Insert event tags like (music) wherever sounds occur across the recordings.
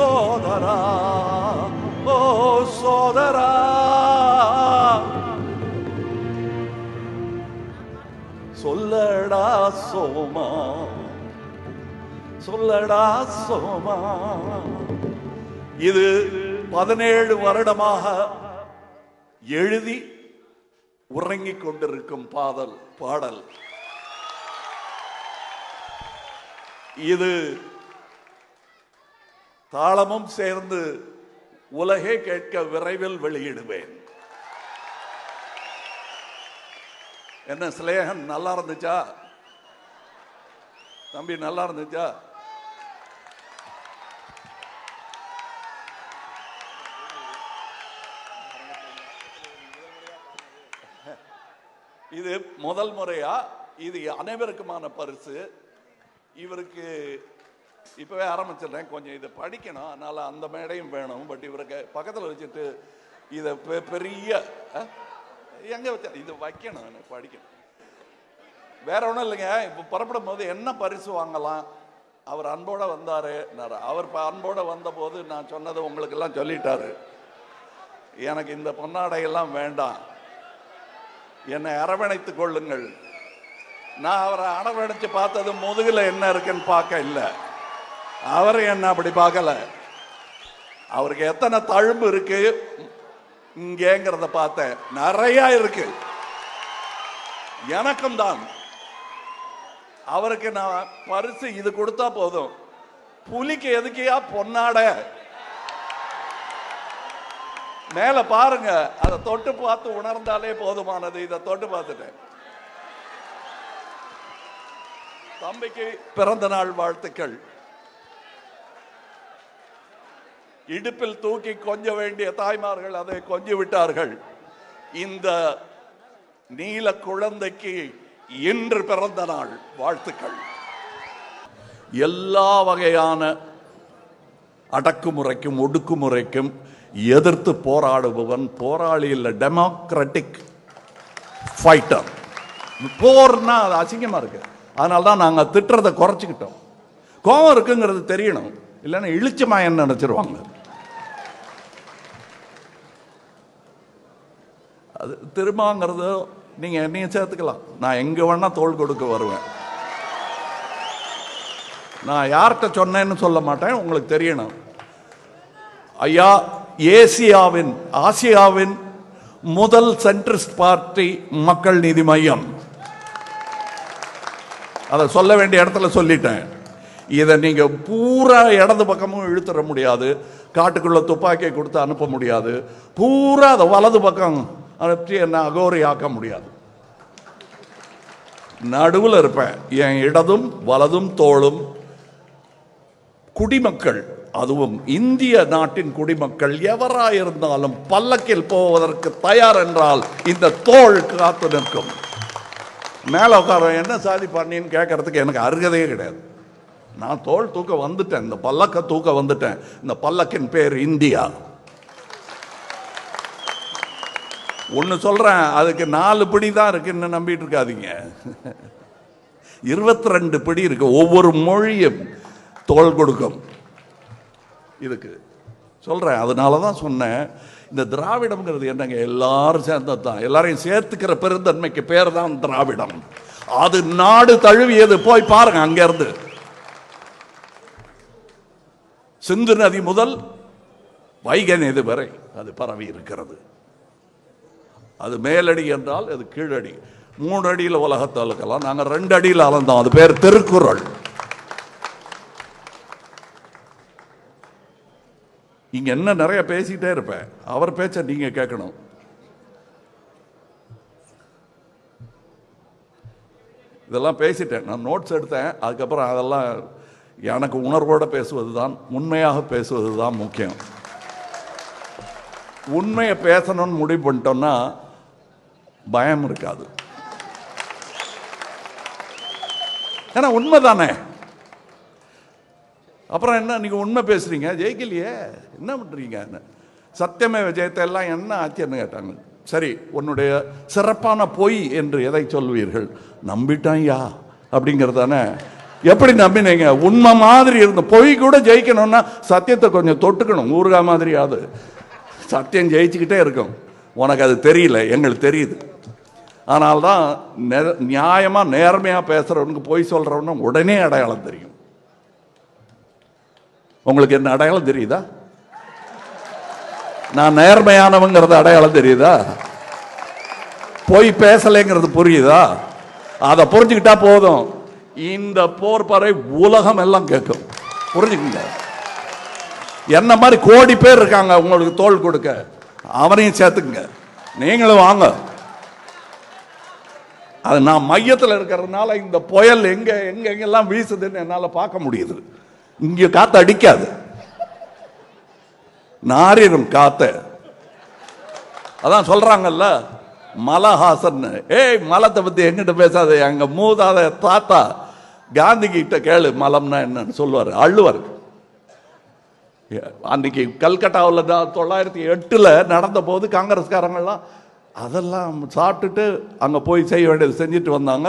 சோதரா ஓ சோதரா சொல்லடா சோமா சொல்லடா சோமா இது பதினேழு வருடமாக எழுதி உறங்கிக் கொண்டிருக்கும் பாதல் பாடல். இது தாளமும் சேர்ந்து உலகே கேட்க விரைவில் வெளியிடுவேன். என்ன சிலேகன் நல்லா இருந்துச்சா? தம்பி நல்லா இருந்துச்சா? இது முதல் முறையா? இது அனைவருக்குமான பரிசு. இவருக்கு இப்போவே ஆரம்பிச்சிடுறேன். கொஞ்சம் இதை படிக்கணும். அதனால் அந்த மேடையும் வேணும். பட் இவருக்கு பக்கத்தில் வச்சுட்டு இதை பெ- பெரிய எங்கே வச்சா? இது வைக்கணும் எனக்கு படிக்கணும். வேற ஒன்றும் இல்லைங்க. இப்போ புறப்படும் போது என்ன பரிசு வாங்கலாம்? அவர் அன்போட வந்தார். அவர் இப்போ அன்போட வந்தபோது நான் சொன்னதை உங்களுக்கெல்லாம் சொல்லிட்டாரு. எனக்கு இந்த பொன்னாடையெல்லாம் வேண்டாம். என்னை அரவணைத்துக் கொள்ளுங்கள். நான் அவரை அரவணைச்சு பார்த்தது முதுகில் என்ன இருக்குன்னு பார்க்க இல்லை. அவர் என்ன அப்படி பார்க்கல? அவருக்கு எத்தனை தழும்பு இருக்கு? இங்கேங்கிறத பார்த்தேன். நிறைய இருக்கு. எனக்கும் தான். அவருக்கு நான் பரிசு இது கொடுத்தா போதும். புலிக்கு எதுக்கியா பொன்னாட? மேல பாருங்க. அதை தொட்டு பார்த்து உணர்ந்தாலே போதுமானது. இதை தொட்டு பார்த்துட்டேன். தம்பிக்கு பிறந்த நாள் வாழ்த்துக்கள். இடுப்பில் தூக்கி கொஞ்ச வேண்டிய தாய்மார்கள் அதை கொஞ்சி விட்டார்கள். இந்த நீல குழந்தைக்கு இன்று பிறந்த நாள். வாழ்த்துக்கள். எல்லா வகையான அடக்குமுறைக்கும் ஒடுக்குமுறைக்கும் எதிர்த்து போராடுபவன் போராளி இல்லை டெமோக்ராட்டிக் ஃபைட்டர் போர்னா அது அசிங்கமாக இருக்கு. அதனால தான் நாங்கள் திட்டுறதை குறைச்சிக்கிட்டோம். கோபம் இருக்குங்கிறது தெரியணும். இல்லைன்னா இழிச்சமா என்ன நினச்சிருவாங்க. அது திரும்பங்கிறது நீங்க என்னையும் சேர்த்துக்கலாம். நான் எங்க வேணா தோல் கொடுக்க வருவேன். நான் யார்கிட்ட சொன்னேன்னு சொல்ல மாட்டேன் உங்களுக்கு தெரியணும். ஐயா ஏசியாவின் ஆசியாவின் முதல் சென்ட்ரிஸ்ட் பார்ட்டி மக்கள் நீதி மையம். அதை சொல்ல வேண்டிய இடத்துல சொல்லிட்டேன். இதை நீங்க பூரா இடது பக்கமும் இழுத்துற முடியாது. காட்டுக்குள்ள துப்பாக்கியை கொடுத்து அனுப்ப முடியாது. பூரா அதை வலது பக்கம் அனுப்பி என்ன அகோரி ஆக்க முடியாது. நடுவில் இருப்பேன். என் இடதும் வலதும் தோளும் குடிமக்கள் அதுவும் இந்திய நாட்டின் குடிமக்கள் எவராயிருந்தாலும் பல்லக்கில் போவதற்கு தயார் என்றால் இந்த தோள் காத்து நிற்கும். மேல உட்கார என்ன சாதி பண்ணின்னு கேட்கறதுக்கு எனக்கு அருகதையே கிடையாது. நான் தோள் தூக்க வந்துட்டேன். இந்த பல்லக்க தூக்க வந்துட்டேன். இந்த பல்லக்கின் பேர் இந்தியா. ஒன்று சொல்கிறேன் அதுக்கு நாலு பிடி தான் இருக்குன்னு நம்பிட்டு இருக்காதீங்க. இருபத்தி ரெண்டு பிடி இருக்கு ஒவ்வொரு மொழியும் தோல் கொடுக்கும். இதுக்கு. சொல்கிறேன் அதனால தான் சொன்னேன் இந்த திராவிடம்ங்கிறது என்னங்க எல்லாரும் சேர்ந்தது தான் எல்லாரையும் சேர்த்துக்கிற பெருந்தன்மைக்கு பேர் தான் திராவிடம். அது நாடு தழுவியது போய் பாருங்க அங்கேருந்து. சிந்து நதி முதல் வைகை நதி வரை அது பரவி இருக்கிறது. அது மேலடி என்றால் அது கீழடி. மூணு அடியில் உலகத்தை அழுக்கலாம். நாங்கள் ரெண்டு அடியில் அளந்தோம் அது பேர் திருக்குறள். இங்க என்ன நிறைய பேசிட்டே இருப்பேன் அவர் பேச்ச நீங்க கேட்கணும். இதெல்லாம் பேசிட்டேன். நான் நோட்ஸ் எடுத்தேன். அதுக்கப்புறம் அதெல்லாம் எனக்கு உணர்வோட பேசுவது தான் உண்மையாக பேசுவது தான் முக்கியம். உண்மையை பேசணும்னு முடிவு பண்ணிட்டோம்னா பயம் இருக்காது. ஏன்னா உண்மைதானே அப்புறம் என்ன நீங்க உண்மை பேசுறீங்க? ஜெயிக்கலையே. என்ன பண்றீங்க? சத்தியமே விஜயத்தை எல்லாம் என்ன ஆச்சுன்னு கேட்டாங்க. சரி உன்னுடைய சிறப்பான பொய் என்று எதை சொல்வீர்கள்? நம்பிட்டான் யா? அப்படிங்கிறதானே எப்படி நம்பினீங்க? உண்மை மாதிரி இருந்த பொய் கூட ஜெயிக்கணும்னா சத்தியத்தை கொஞ்சம் தொட்டுக்கணும். ஊருகா மாதிரியாவது சத்தியம் ஜெயிச்சுக்கிட்டே இருக்கும். உனக்கு அது தெரியல எங்களுக்கு தெரியுது. ஆனால் தான் நியாயமாக நேர்மையாக பேசுகிறவனுக்கு போய் சொல்றவனுக்கு உடனே அடையாளம் தெரியும். உங்களுக்கு என்ன அடையாளம் தெரியுதா? நான் நேர்மையானவங்கிறது அடையாளம் தெரியுதா? போய் பேசலைங்கிறது புரியுதா? அதை புரிஞ்சுக்கிட்டா போதும். இந்த போர் பறை உலகம் எல்லாம் கேட்கும். புரிஞ்சுக்கங்க. என்ன மாதிரி கோடி பேர் இருக்காங்க உங்களுக்கு தோல் கொடுக்க. அவனையும் சேர்த்துக்குங்க. நீங்களும் வாங்க. அது நான் மையத்தில் இருக்கிறதுனால இந்த புயல் எங்க எங்க எங்கெல்லாம் வீசுதுன்னு என்னால் பார்க்க முடியுது. இங்கே காத்து அடிக்காது. நாரிரும் காத்த. அதான் சொல்றாங்கல்ல மலஹாசன். ஏய் மலத்தை பத்தி எங்கிட்ட பேசாத எங்க மூதாத தாத்தா காந்தி கிட்ட கேளு மலம்னா என்னன்னு சொல்லுவார் அள்ளுவார் அன்றைக்கி கல்கட்டாவில் தான் தொள்ளாயிரத்தி எட்டில் நடந்த போது காங்கிரஸ்காரங்கள்லாம் அதெல்லாம் சாப்பிட்டுட்டு அங்கே போய் செய்ய வேண்டியது செஞ்சுட்டு வந்தாங்க.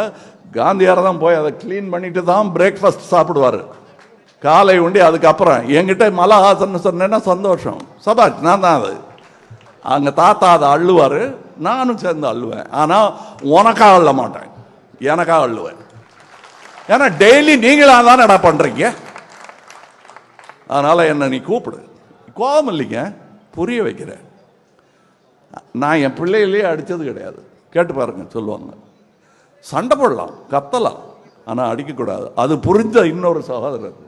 காந்தியார் தான் போய் அதை க்ளீன் பண்ணிட்டு தான் பிரேக்ஃபாஸ்ட் சாப்பிடுவாரு. காலை உண்டி அதுக்கப்புறம் என்கிட்ட மலஹாசன் சொன்னேன்னா சந்தோஷம். சபாஷ் நான் தான் அது. அங்கே தாத்தா அதை அள்ளுவாரு. நானும் சேர்ந்து அள்ளுவேன். ஆனால் உனக்காக அள்ள மாட்டேன். எனக்காக அள்ளுவேன். ஏன்னா டெய்லி நீங்களா என்ன பண்ணுறீங்க அதனால் என்னை நீ கூப்பிடு. கோபம் இல்லைங்க. புரிய வைக்கிறேன். நான் என் பிள்ளையிலேயே அடித்தது கிடையாது. கேட்டு பாருங்க சொல்லுவாங்க. சண்டை போடலாம் கத்தலாம் ஆனால் அடிக்கக்கூடாது. அது புரிஞ்ச இன்னொரு சகோதரர்.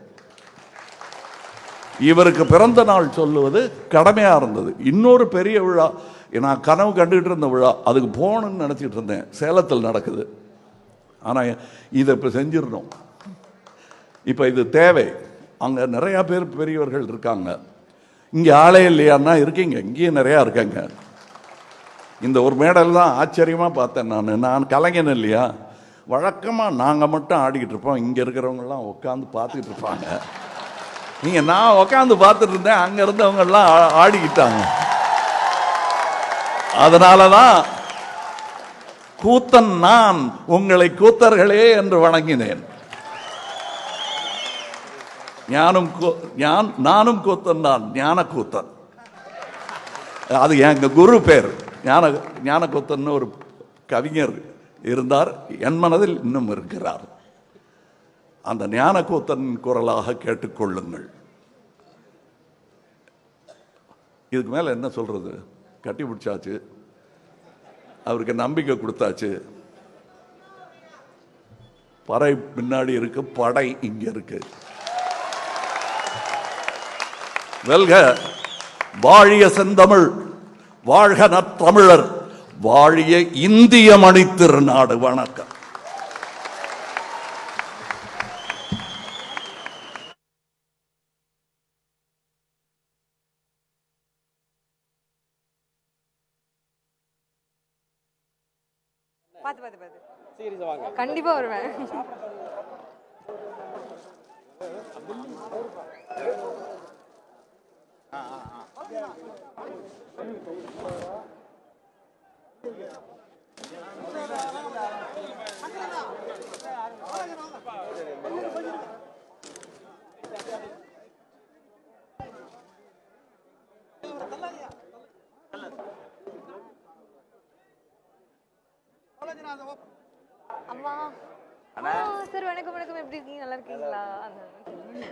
இவருக்கு பிறந்த நாள் சொல்லுவது கடமையாக இருந்தது. இன்னொரு பெரிய விழா நான் கனவு கண்டுகிட்டு இருந்த விழா அதுக்கு போகணும்னு நினச்சிட்டு இருந்தேன். சேலத்தில் நடக்குது. ஆனால் இதை இப்போ செஞ்சிடணும். இப்போ இது தேவை. அங்கே நிறையா பேர் பெரியவர்கள் இருக்காங்க. இங்கே ஆளே இல்லையான்னா இருக்கீங்க. இங்கேயும் நிறையா இருக்காங்க. இந்த ஒரு மேடல் தான் ஆச்சரியமாக பார்த்தேன் நான். நான் கலைஞன் இல்லையா? வழக்கமாக நாங்கள் மட்டும் ஆடிக்கிட்டு இருப்போம். இங்கே இருக்கிறவங்கெல்லாம் உட்காந்து பார்த்துக்கிட்டு இருப்பாங்க. நீங்கள் நான் உட்காந்து பார்த்துட்டு இருந்தேன். அங்கே இருந்தவங்கெல்லாம் ஆடிக்கிட்டாங்க. அதனால தான் கூத்தன் நான் உங்களை கூத்தர்களே என்று வணங்கினேன். ஞானம் கோ ஞான் நானும் கூத்தன் தான் ஞான கூத்தன் அது எங்க குரு பேர். ஞான ஞான கூத்தன் ஒரு கவிஞர் இருந்தார். என் மனதில் இன்னும் இருக்கிறார். அந்த ஞான கூத்தன் குரலாக கேட்டுக்கொள்ளுங்கள். இதுக்கு மேல என்ன சொல்றது? கட்டி பிடிச்சாச்சு. அவருக்கு நம்பிக்கை கொடுத்தாச்சு. பறை பின்னாடி இருக்கு படை இங்க இருக்கு. வெல்க வாழிய செந்தமிழ் வாழ்க நற்றமிழர் வாழிய இந்திய மணித்திருநாடு வணக்கம். பாத்து பாத்து பாத்து. சீரியஸா வாங்க. கண்டிப்பா வருவேன். அம்மா. சார் வணக்கம் வணக்கம். எப்படி இருக்கீங்க? நல்லா இருக்கீங்களா?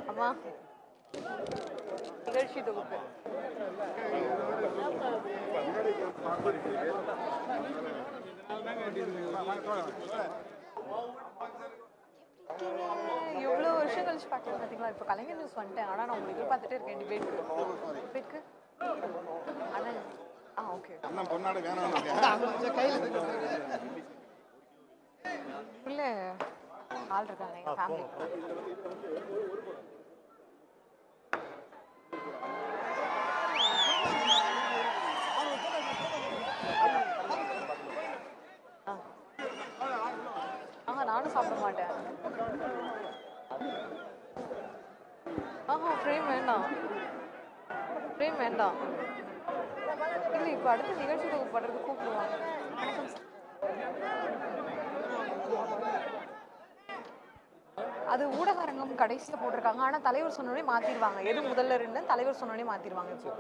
அம்மா. நிகழ்ச்சி தொகுப்பு எவ்வளோ வருஷம் கழிச்சு பார்க்கல பார்த்தீங்களா இப்போ கலைஞர் நியூஸ் வந்துட்டேன். ஆனால் நான் உங்களுக்கு எதிர்பார்த்துட்டே இருக்கேன். டிபேட்க்கு டிபேட்க்கு ஆனால் ஆ ஓகே (laughs) இல்லை ஆள் இருக்காங்க. எங்கள் ஃபேமிலி வேண்டாம். பிரேம் வேண்டாம். இல்லை இப்போ அடுத்த நிகழ்ச்சி பண்ணுறது கூப்பிடுவாங்க வணக்கம் சார் அது ஊடகரங்கம் கடைசியில் போட்டிருக்காங்க. ஆனால் தலைவர் சொன்னோடனே மாற்றிடுவாங்க எது முதல்ல இருந்து தலைவர் சொன்னோடனே மாற்றிடுவாங்க சார்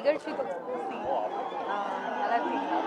நிகழ்ச்சி பத்தி நல்லா இருக்கீங்களா?